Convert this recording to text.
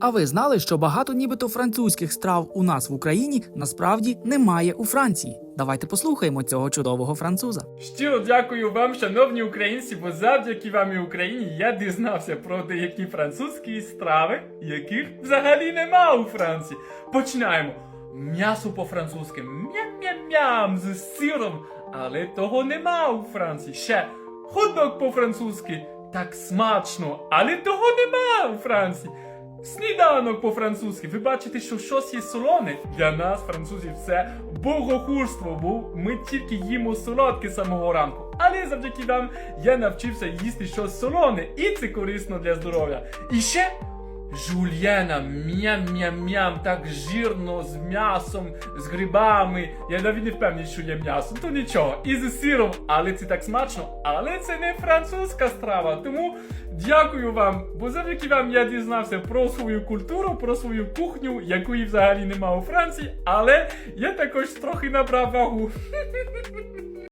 А ви знали, що багато нібито французьких страв у нас в Україні насправді немає у Франції? Давайте послухаємо цього чудового француза. Щиро дякую вам, шановні українці, бо завдяки вам і Україні я дізнався про деякі французькі страви, яких взагалі нема у Франції. Починаємо. М'ясо по-французьки. М'ям-м'ям-м'ям з сиром, але того нема у Франції. Ще хот-дог по-французьки. Так смачно, але того нема у Франції. Сніданок по-французьки. Ви бачите, що щось є солоне. Для нас, французів, це богохульство, бо ми тільки їмо солодке з самого ранку. Але завдяки вам я навчився їсти щось солоне, і це корисно для здоров'я. І ще жульєна, м'ям-м'ям-м'ям, так жирно, з м'ясом, з грибами. Я навіть не впевнений, що є м'ясо, то нічого. І з сиром, але це так смачно. Але це не французька страва. Тому дякую вам, бо завдяки вам я дізнався про свою культуру, про свою кухню, якої взагалі нема у Франції, але я також трохи набрав вагу.